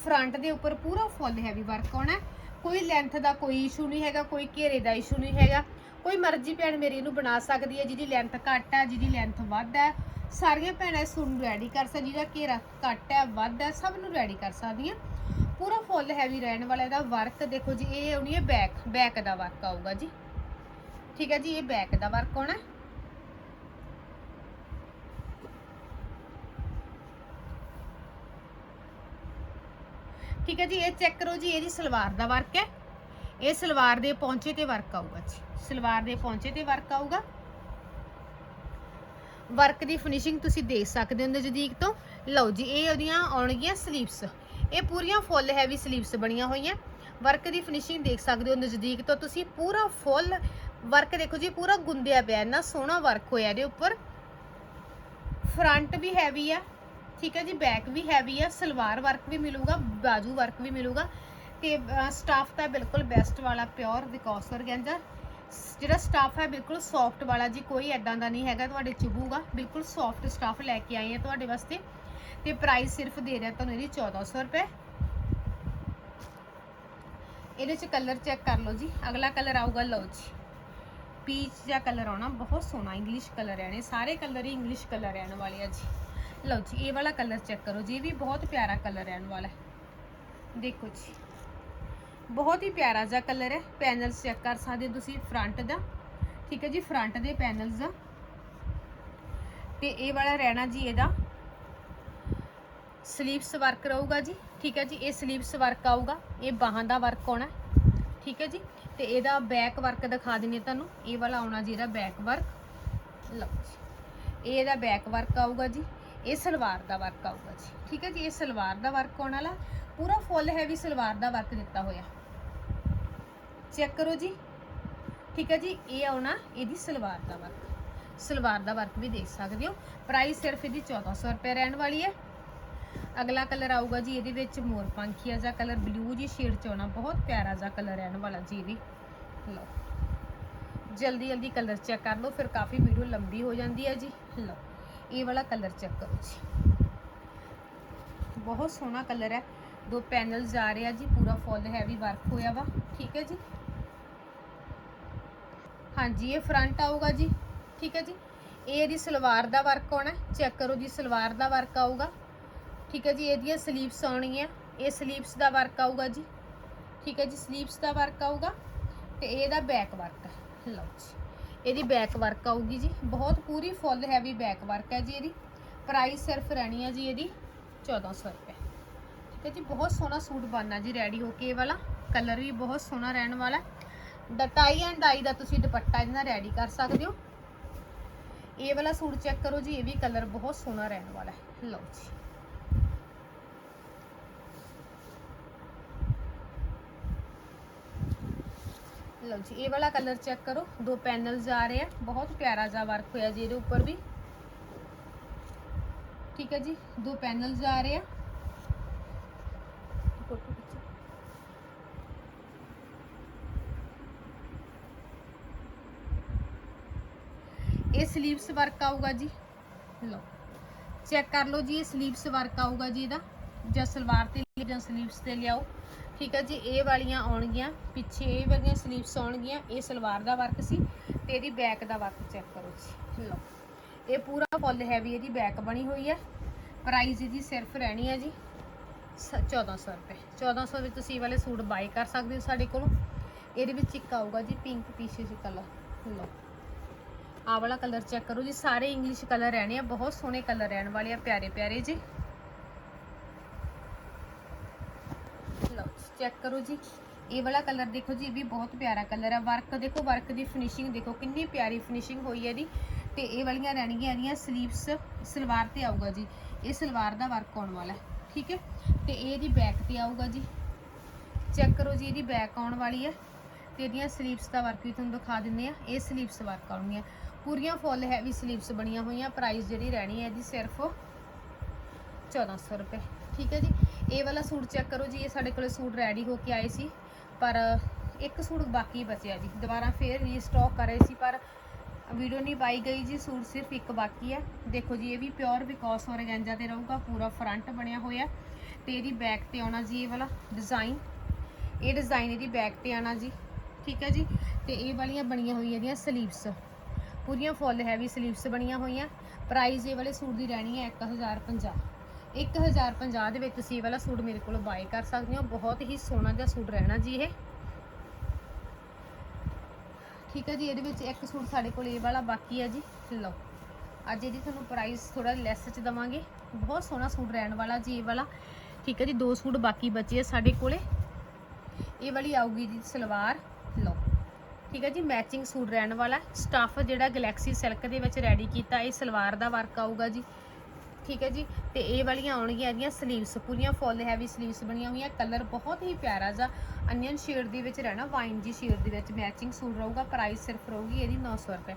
ਫਰੰਟ ਦੇ ਉੱਪਰ ਪੂਰਾ ਫੁੱਲ ਹੈਵੀ ਵਰਕ ਆਉਣਾ ਕੋਈ ਲੈਂਥ ਦਾ ਕੋਈ ਇਸ਼ੂ ਨਹੀਂ ਹੈਗਾ, ਕੋਈ ਘੇਰੇ ਦਾ ਇਸ਼ੂ ਨਹੀਂ ਹੈਗਾ। ਕੋਈ ਮਰਜ਼ੀ ਭੈਣ ਮੇਰੀ ਇਹਨੂੰ ਬਣਾ ਸਕਦੀ ਹੈ, ਜਿਹਦੀ ਲੈਂਥ ਘੱਟ ਹੈ, ਜਿਹਦੀ ਲੈਂਥ ਵੱਧ ਹੈ। ਸਾਰੀਆਂ ਭੈਣਾਂ ਇਸ ਨੂੰ ਰੈਡੀ ਕਰ ਸਕਦੀ ਜਿਹਦਾ ਘੇਰਾ ਘੱਟ ਹੈ, ਵੱਧ ਹੈ, ਸਭ ਨੂੰ ਰੈਡੀ ਕਰ ਸਕਦੀਆਂ। ਪੂਰਾ ਫੁੱਲ ਹੈਵੀ ਰਹਿਣ ਵਾਲਾ ਇਹਦਾ ਵਰਕ ਦੇਖੋ ਜੀ, ਇਹ ਆਉਣੀ ਹੈ ਬੈਕ ਬੈਕ ਦਾ ਵਰਕ ਆਊਗਾ ਜੀ। ਠੀਕ ਹੈ ਜੀ, ਇਹ ਬੈਕ ਦਾ ਵਰਕ ਆਉਣਾ ਠੀਕ ਹੈ ਜੀ, ਇਹ ਚੈੱਕ ਕਰੋ ਜੀ, ਇਹਦੀ ਸਲਵਾਰ ਦਾ ਵਰਕ ਹੈ। ਇਹ ਸਲਵਾਰ ਦੇ ਪੌਂਚੇ ਤੇ ਵਰਕ ਆਊਗਾ ਜੀ। ਸਲਵਾਰ ਦੇ ਪੌਂਚੇ ਤੇ ਵਰਕ ਆਊਗਾ। ਵਰਕ ਦੀ ਫਿਨਿਸ਼ਿੰਗ ਤੁਸੀਂ ਦੇਖ ਸਕਦੇ ਹੋ ਨਜ਼ਦੀਕ ਤੋਂ। ਲਓ ਜੀ, ਇਹ ਉਹਦੀਆਂ ਆਉਣਗੀਆਂ ਸਲੀਵਸ ਇਹ ਪੂਰੀਆਂ ਫੁੱਲ ਹੈਵੀ ਸਲੀਵਸ ਬਣੀਆਂ ਹੋਈਆਂ। ਵਰਕ ਦੀ ਫਿਨਿਸ਼ਿੰਗ ਦੇਖ ਸਕਦੇ ਹੋ ਨਜ਼ਦੀਕ ਤੋਂ। ਤੁਸੀਂ ਪੂਰਾ ਫੁੱਲ ਵਰਕ ਦੇਖੋ ਜੀ, ਪੂਰਾ ਗੁੰਦਿਆ ਪਿਆ, ਇੰਨਾ ਸੋਹਣਾ ਵਰਕ ਹੋਇਆ ਇਹਦੇ ਉੱਪਰ। ਫਰੰਟ ਵੀ ਹੈਵੀ ਆ, ਠੀਕ ਹੈ ਜੀ ਬੈਕ ਵੀ ਹੈਵੀ ਆ, ਸਲਵਾਰ ਵਰਕ ਵੀ ਮਿਲੂਗਾ, ਬਾਜੂ ਵਰਕ ਵੀ ਮਿਲੂਗਾ। ਤੇ ਸਟਾਫ ਤਾਂ ਬਿਲਕੁਲ ਬੈਸਟ ਵਾਲਾ ਪਿਓਰ ਵਿਕੋਸ ਔਰਗੈਂਜਾ ਜਿਹੜਾ ਸਟਾਫ ਹੈ, ਬਿਲਕੁਲ ਸੌਫਟ ਵਾਲਾ ਜੀ, ਕੋਈ ਐਦਾਂ ਦਾ ਨਹੀਂ ਹੈਗਾ, ਤੁਹਾਡੇ ਚੁਭੂਗਾ ਬਿਲਕੁਲ ਸੌਫਟ ਸਟਾਫ ਲੈ ਕੇ ਆਏ ਹਾਂ ਤੁਹਾਡੇ ਵਾਸਤੇ। ਤੇ ਪ੍ਰਾਈਸ ਸਿਰਫ ਦੇ ਰਿਹਾ ਤੁਹਾਨੂੰ ਇਹਦੀ 1400 ਰੁਪਏ। ਇਹਦੇ ਚ ਕਲਰ ਚੈੱਕ ਕਰ ਲਓ ਜੀ। ਅਗਲਾ ਕਲਰ ਆਊਗਾ ਲਓ ਜੀ। ਪੀਚ ਜਿਹਾ ਕਲਰ ਆਉਣਾ, ਬਹੁਤ ਸੋਹਣਾ ਇੰਗਲਿਸ਼ ਕਲਰ ਆਣੇ ਸਾਰੇ ਕਲਰ ਹੀ ਇੰਗਲਿਸ਼ ਕਲਰ ਰਹਿਣ ਵਾਲੇ ਆ ਜੀ। ਲਓ ਜੀ, ਇਹ ਵਾਲਾ ਕਲਰ ਚੈੱਕ ਕਰੋ ਜੀ। ਇਹ ਵੀ ਬਹੁਤ ਪਿਆਰਾ ਕਲਰ ਰਹਿਣ ਵਾਲਾ ਹੈ। ਦੇਖੋ ਜੀ। ਬਹੁਤ ਹੀ ਪਿਆਰਾ ਜਿਹਾ ਕਲਰ ਹੈ। ਪੈਨਲਸ ਚੈੱਕ ਕਰ ਸਕਦੇ ਹੋ ਤੁਸੀਂ ਫਰੰਟ ਦਾ। ਠੀਕ ਹੈ ਜੀ ਫਰੰਟ ਦੇ ਪੈਨਲਸ ਦਾ ਤੇ ਇਹ ਵਾਲਾ ਰਹਿਣਾ ਜੀ ਇਹਦਾ। ਸਲੀਵਸ ਵਰਕ ਰਹੂਗਾ ਜੀ। ਠੀਕ ਹੈ ਜੀ, ਇਹ ਸਲੀਵਸ ਵਰਕ ਆਊਗਾ। ਇਹ ਬਾਹਾਂ ਦਾ ਵਰਕ ਆਉਣਾ। ਠੀਕ ਹੈ ਜੀ, ਤੇ ਇਹਦਾ ਬੈਕ ਵਰਕ ਦਿਖਾ ਦਿੰਨੀ ਤੁਹਾਨੂੰ। ਇਹ ਵਾਲਾ ਆਉਣਾ ਜੀ ਇਹਦਾ ਬੈਕ ਵਰਕ ਲਓ ਜੀ। ਇਹ ਇਹਦਾ ਬੈਕ ਵਰਕ ਆਊਗਾ ਜੀ। ਇਹ ਸਲਵਾਰ ਦਾ ਵਰਕ ਆਊਗਾ ਜੀ। ਠੀਕ ਹੈ ਜੀ, ਇਹ ਸਲਵਾਰ ਦਾ ਵਰਕ ਆਉਣ ਵਾਲਾ। ਪੂਰਾ ਫੁੱਲ ਹੈਵੀ ਸਲਵਾਰ ਦਾ ਵਰਕ ਦਿੱਤਾ ਹੋਇਆ। ਚੈੱਕ ਕਰੋ ਜੀ। ਠੀਕ ਹੈ ਜੀ, ਇਹ ਆਉਣਾ ਇਹਦੀ ਸਲਵਾਰ ਦਾ ਵਰਕ। ਸਲਵਾਰ ਦਾ ਵਰਕ ਵੀ ਦੇਖ ਸਕਦੇ ਹੋ। ਪ੍ਰਾਈਸ ਸਿਰਫ ਇਹਦੀ 1400 ਰੁਪਏ ਰਹਿਣ ਵਾਲੀ ਹੈ। ਅਗਲਾ ਕਲਰ ਆਊਗਾ ਜੀ ਇਹਦੇ ਵਿੱਚ ਮੋਰ ਪੰਖੀਆ ਜਿਹਾ ਕਲਰ ਬਲੂ ਜੀ ਸ਼ੇਡ ਚ ਆਉਣਾ, ਬਹੁਤ ਪਿਆਰਾ ਜਿਹਾ ਕਲਰ ਰਹਿਣ ਵਾਲਾ ਜੀ ਇਹ ਵੀ ਲਓ। ਜਲਦੀ ਜਲਦੀ ਕਲਰ ਚੈੱਕ ਕਰ ਲਓ, ਫਿਰ ਕਾਫੀ ਵੀਡੀਓ ਲੰਬੀ ਹੋ ਜਾਂਦੀ ਹੈ ਜੀ। ਲਓ, ਇਹ ਵਾਲਾ ਕਲਰ ਚੈੱਕ ਕਰੋ ਜੀ। ਬਹੁਤ ਸੋਹਣਾ ਕਲਰ ਹੈ। ਦੋ ਪੈਨਲ ਆ ਰਹੇ ਆ ਜੀ, ਪੂਰਾ ਫੁੱਲ ਹੈਵੀ ਵਰਕ ਹੋਇਆ ਵਾ। ਠੀਕ ਹੈ ਜੀ। ਹਾਂਜੀ, ਇਹ ਫਰੰਟ ਆਊਗਾ ਜੀ। ਠੀਕ ਹੈ ਜੀ? ਇਹ ਇਹਦੀ ਸਲਵਾਰ ਦਾ ਵਰਕ ਆਉਣਾ ਚੈੱਕ ਕਰੋ ਜੀ, ਸਲਵਾਰ ਦਾ ਵਰਕ ਆਊਗਾ। ਠੀਕ ਹੈ ਜੀ, ਇਹਦੀਆਂ ਸਲੀਵਸ ਆਉਣਗੀਆਂ ਇਹ ਸਲੀਵਸ ਦਾ ਵਰਕ ਆਊਗਾ ਜੀ। ਠੀਕ ਹੈ ਜੀ ਸਲੀਵਸ ਦਾ ਵਰਕ ਆਊਗਾ ਤੇ ਇਹਦਾ ਬੈਕ ਵਰਕ ਹੈ। ਲਓ ਜੀ। ਇਹਦੀ ਬੈਕ ਵਰਕ ਆਊਗੀ ਜੀ। ਬਹੁਤ ਪੂਰੀ ਫੁੱਲ ਹੈਵੀ ਬੈਕ ਵਰਕ ਹੈ ਜੀ ਇਹਦੀ। ਪ੍ਰਾਈਸ ਸਿਰਫ ਰਹਿਣੀ ਹੈ ਜੀ ਇਹਦੀ 1400 ਰੁਪਏ। ਠੀਕ ਹੈ ਜੀ, ਬਹੁਤ ਸੋਹਣਾ ਸੂਟ ਬਣਨਾ ਜੀ ਰੈਡੀ ਹੋ ਕੇ ਇਹ ਵਾਲਾ। ਕਲਰ ਵੀ ਬਹੁਤ ਸੋਹਣਾ ਰਹਿਣ ਵਾਲਾ ਡਟਾਈ ਐਂਡ ਡਾਈ ਦਾ ਤੁਸੀਂ ਦੁਪੱਟਾ ਇਹਦੇ ਨਾਲ ਰੈਡੀ ਕਰ ਸਕਦੇ ਹੋ। ਇਹ ਵਾਲਾ ਸੂਟ ਚੈੱਕ ਕਰੋ ਜੀ, ਇਹ ਵੀ ਕਲਰ ਬਹੁਤ ਸੋਹਣਾ ਰਹਿਣ ਵਾਲਾ ਹੈ। ਲਓ ਜੀ। ਲਓ ਜੀ, ਇਹ ਵਾਲਾ ਕਲਰ ਚੈੱਕ ਕਰੋ। ਦੋ ਪੈਨਲਸ ਆ ਰਹੇ ਆ। ਬਹੁਤ ਪਿਆਰਾ ਜਿਹਾ ਵਰਕ ਹੋਇਆ ਜੀ ਇਹਦੇ ਉੱਪਰ ਵੀ। ਠੀਕ ਹੈ ਜੀ, ਦੋ ਪੈਨਲਸ ਆ ਰਹੇ ਆ। ਸਲੀਵਸ ਵਰਕ ਆਊਗਾ ਜੀ। ਲਓ ਚੈੱਕ ਕਰ ਲਓ ਜੀ, ਇਹ ਸਲੀਵਸ ਵਰਕ ਆਊਗਾ ਜੀ ਇਹਦਾ। ਜਾਂ ਸਲਵਾਰ ਤੇ ਲਿਆ ਜਾਂ ਸਲੀਵਸ ਤੇ ਲਿਆਓ। ਠੀਕ ਹੈ ਜੀ, ਇਹ ਵਾਲੀਆਂ ਆਉਣਗੀਆਂ, ਪਿੱਛੇ ਇਹ ਵਾਲੀਆਂ ਸਲੀਵਸ ਆਉਣਗੀਆਂ, ਇਹ ਸਲਵਾਰ ਦਾ ਵਰਕ ਸੀ ਤੇ ਇਹਦੀ ਬੈਕ ਦਾ ਵਰਕ ਚੈੱਕ ਕਰੋ ਜੀ। ਲਓ, ਇਹ ਪੂਰਾ ਫੁੱਲ ਹੈਵੀ ਇਹਦੀ ਬੈਕ ਬਣੀ ਹੋਈ ਹੈ। ਪ੍ਰਾਈਸ ਇਹਦੀ ਸਿਰਫ ਰਹਿਣੀ ਹੈ ਜੀ ਸ- 1400 ਰੁਪਏ। 1400 ਵਿੱਚ ਤੁਸੀਂ ਇਹ ਵਾਲੇ ਸੂਟ ਬਾਈ ਕਰ ਸਕਦੇ ਹੋ ਸਾਡੇ ਕੋਲੋਂ। ਇਹਦੇ ਵਿੱਚ ਇੱਕ ਆਊਗਾ ਜੀ ਪਿੰਕ ਪੀਸ਼ੇ ਜੀ ਕਲਰ ਲਓ ਆਹ ਵਾਲਾ ਕਲਰ ਚੈੱਕ ਕਰੋ ਜੀ, ਸਾਰੇ ਇੰਗਲਿਸ਼ ਕਲਰ ਰਹਿਣੇ ਆ, ਬਹੁਤ ਸੋਹਣੇ ਕਲਰ ਰਹਿਣ ਵਾਲੇ ਆ, ਪਿਆਰੇ ਪਿਆਰੇ ਜੀ। ਲਓ, ਚੈੱਕ ਕਰੋ ਜੀ। ਇਹ ਵਾਲਾ ਕਲਰ ਦੇਖੋ ਜੀ, ਇਹ ਵੀ ਬਹੁਤ ਪਿਆਰਾ ਕਲਰ ਆ। ਵਰਕ ਦੇਖੋ, ਵਰਕ ਦੀ ਫਿਨਿਸ਼ਿੰਗ ਦੇਖੋ, ਕਿੰਨੀ ਪਿਆਰੀ ਫਿਨਿਸ਼ਿੰਗ ਹੋਈ ਹੈ ਇਹਦੀ। ਤੇ ਇਹ ਵਾਲੀਆਂ ਰਹਿਣਗੀਆਂ ਇਹਦੀਆਂ ਸਲੀਵਸ ਸਲਵਾਰ ਤੇ ਆਊਗਾ ਜੀ। ਇਹ ਸਲਵਾਰ ਦਾ ਵਰਕ ਆਉਣ ਵਾਲਾ ਠੀਕ ਹੈ? ਤੇ ਇਹ ਇਹਦੀ ਬੈਕ ਤੇ ਆਊਗਾ ਜੀ। ਚੈੱਕ ਕਰੋ ਜੀ, ਇਹਦੀ ਬੈਕ ਆਉਣ ਵਾਲੀ ਹੈ। ਤੇ ਇਹਦੀਆਂ ਸਲੀਵਸ ਦਾ ਵਰਕ ਵੀ ਤੁਹਾਨੂੰ ਦਿਖਾ ਦਿੰਦੇ ਆ। ਇਹ ਸਲੀਵਸ ਵਰਕ ਆਉਣਗੀਆਂ। ਪੂਰੀਆਂ ਫੁੱਲ ਹੈਵੀ ਸਲੀਵਸ ਬਣੀਆਂ ਹੋਈਆਂ। ਪ੍ਰਾਈਸ ਜਿਹੜੀ ਰਹਿਣੀ ਹੈ ਇਹਦੀ ਸਿਰਫ 1400 ਰੁਪਏ। ਠੀਕ ਹੈ ਜੀ? ਇਹ ਵਾਲਾ ਸੂਟ ਚੈੱਕ ਕਰੋ ਜੀ, ਇਹ ਸਾਡੇ ਕੋਲੇ ਸੂਟ ਰੈਡੀ ਹੋ ਕੇ ਆਏ ਸੀ। ਪਰ ਇੱਕ ਸੂਟ ਬਾਕੀ ਬਚਿਆ ਜੀ। ਦੁਬਾਰਾ ਫੇਰ ਰੀਸਟਾਕ ਕਰੇ ਸੀ, ਪਰ ਵੀਡੀਓ ਨਹੀਂ ਪਾਈ ਗਈ ਜੀ। ਸੂਟ ਸਿਰਫ ਇੱਕ ਬਾਕੀ ਹੈ। ਦੇਖੋ ਜੀ, ਇਹ ਵੀ ਪਿਓਰ ਵਿਕੋਸ ਔਰਗੈਂਜਾ ਤੇ ਰਹੂਗਾ, ਪੂਰਾ ਫਰੰਟ ਬਣਿਆ ਹੋਇਆ। ਤੇ ਇਹਦੀ ਬੈਕ ਤੇ ਆਉਣਾ ਜੀ ਇਹ ਵਾਲਾ ਡਿਜ਼ਾਈਨ ਇਹ ਡਿਜ਼ਾਈਨ ਇਹਦੀ ਬੈਕ ਤੇ ਆਣਾ ਜੀ। ਠੀਕ ਹੈ ਜੀ? ਤੇ ਇਹ ਵਾਲੀਆਂ ਬਣੀਆਂ ਹੋਈਆਂ ਇਹਦੀਆਂ ਸਲੀਵਸ ਪੂਰੀਆਂ ਫੁੱਲ ਹੈਵੀ ਸਲੀਵਸ ਬਣੀਆਂ ਹੋਈਆਂ। ਪ੍ਰਾਈਸ ਇਹ ਵਾਲੇ ਸੂਟ ਦੀ ਰਹਿਣੀ ਹੈ 1050 1050 ਦੇ ਵਿੱਚ ਤੁਸੀਂ ਇਹ ਵਾਲਾ ਸੂਟ ਮੇਰੇ ਕੋਲੋਂ ਬਾਏ ਕਰ ਸਕਦੇ ਹੋ। ਬਹੁਤ ਹੀ ਸੋਹਣਾ ਜਿਹਾ ਸੂਟ ਰਹਿਣਾ ਜੀ ਇਹ। ਠੀਕ ਹੈ ਜੀ, ਇਹਦੇ ਵਿੱਚ ਇੱਕ ਸੂਟ ਸਾਡੇ ਕੋਲ ਇਹ ਵਾਲਾ ਬਾਕੀ ਹੈ ਜੀ। ਲਓ, ਅੱਜ ਇਹਦੀ ਤੁਹਾਨੂੰ ਪ੍ਰਾਈਸ ਥੋੜਾ ਲੈਸ ਚ ਦਵਾਂਗੇ। ਬਹੁਤ ਸੋਹਣਾ ਸੂਟ ਰਹਿਣ ਵਾਲਾ ਜੀ ਇਹ ਵਾਲਾ। ਠੀਕ ਹੈ ਜੀ, ਦੋ ਸੂਟ ਬਾਕੀ ਬਚੇ ਆ ਸਾਡੇ ਕੋਲੇ। ਇਹ ਵਾਲੀ ਆਊਗੀ ਜੀ ਸਲਵਾਰ। ਠੀਕ ਹੈ ਜੀ ਮੈਚਿੰਗ ਸੂਟ ਰਹਿਣ ਵਾਲਾ ਸਟੱਫ ਜਿਹੜਾ ਗੈਲੈਕਸੀ ਸਿਲਕ ਦੇ ਵਿੱਚ ਰੈਡੀ ਕੀਤਾ, ਇਹ ਸਲਵਾਰ ਦਾ ਵਰਕ ਆਊਗਾ ਜੀ। ਠੀਕ ਹੈ ਜੀ, ਤੇ ਇਹ ਵਾਲੀਆਂ ਆਉਣਗੀਆਂ ਇਹਦੀਆਂ ਸਲੀਵਸ ਪੂਰੀਆਂ ਫੁੱਲ ਹੈਵੀ ਸਲੀਵਸ ਬਣੀਆਂ ਹੋਈਆਂ ਕਲਰ ਬਹੁਤ ਹੀ ਪਿਆਰਾ ਜਿਹਾ ਅਨੀਅਨ ਸ਼ੇਡ ਦੇ ਵਿੱਚ ਰਹਿਣਾ ਵਾਈਨ ਜੀ ਸ਼ੇਡ ਦੇ ਵਿੱਚ ਮੈਚਿੰਗ ਸੂਟ ਰਹੂਗਾ ਪ੍ਰਾਈਸ ਸਿਰਫ ਰਹੂਗੀ ਇਹਦੀ 900 ਰੁਪਏ।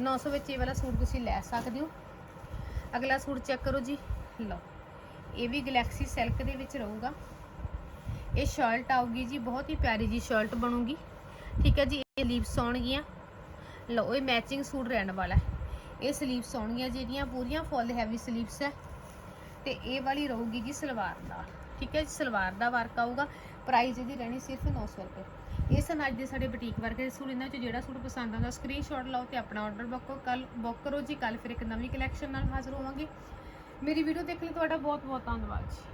900 ਵਿੱਚ ਇਹ ਵਾਲਾ ਸੂਟ ਤੁਸੀਂ ਲੈ ਸਕਦੇ ਹੋ। ਅਗਲਾ ਸੂਟ ਚੈੱਕ ਕਰੋ ਜੀ। ਲਓ, ਇਹ ਵੀ ਗੈਲੈਕਸੀ ਸਿਲਕ ਦੇ ਵਿੱਚ ਰਹੂਗਾ। ਇਹ ਸ਼ਰਟ ਆਊਗੀ ਜੀ, ਬਹੁਤ ਹੀ ਪਿਆਰੀ ਜੀ ਸ਼ਰਟ ਬਣੂਗੀ। ਠੀਕ ਹੈ ਜੀ, ਇਹ ਲੀਵਸ ਆਉਣਗੀਆਂ। ਲਓ, ਇਹ ਮੈਚਿੰਗ ਸੂਟ ਰਹਿਣ ਵਾਲਾ ਹੈ। ਇਹ ਸਲੀਵਸ ਆਉਣਗੀਆਂ ਜਿਹੜੀਆਂ, ਪੂਰੀਆਂ ਫੁੱਲ ਹੈਵੀ ਸਲੀਵਸ ਹੈ। ਤੇ ਇਹ ਵਾਲੀ ਰਹੂਗੀ ਜੀ ਸਲਵਾਰ ਦਾ। ਠੀਕ ਹੈ ਜੀ, ਸਲਵਾਰ ਦਾ ਵਰਕ ਆਊਗਾ। ਪ੍ਰਾਈਸ ਇਹਦੀ ਰਹਿਣੀ ਸਿਰਫ 900 ਰੁਪਏ। ਇਸ ਹਨ ਅੱਜ ਦੇ ਸਾਡੇ ਬੁਟੀਕ ਵਰਕ ਦੇ ਸੂਟ। ਇਹਨਾਂ ਵਿੱਚ ਜਿਹੜਾ ਸੂਟ ਪਸੰਦ ਆਉਂਦਾ ਸਕਰੀਨਸ਼ਾਟ ਲਓ ਤੇ ਆਪਣਾ ਆਰਡਰ ਬੁੱਕ ਕੱਲ ਬੁੱਕ ਕਰੋ ਜੀ ਕੱਲ ਫਿਰ ਇੱਕ ਨਵੀਂ ਕਲੈਕਸ਼ਨ ਨਾਲ ਹਾਜ਼ਰ ਹੋਵਾਂਗੇ। ਮੇਰੀ ਵੀਡੀਓ ਦੇਖਣ ਲਈ ਤੁਹਾਡਾ ਬਹੁਤ ਬਹੁਤ ਧੰਨਵਾਦ ਜੀ।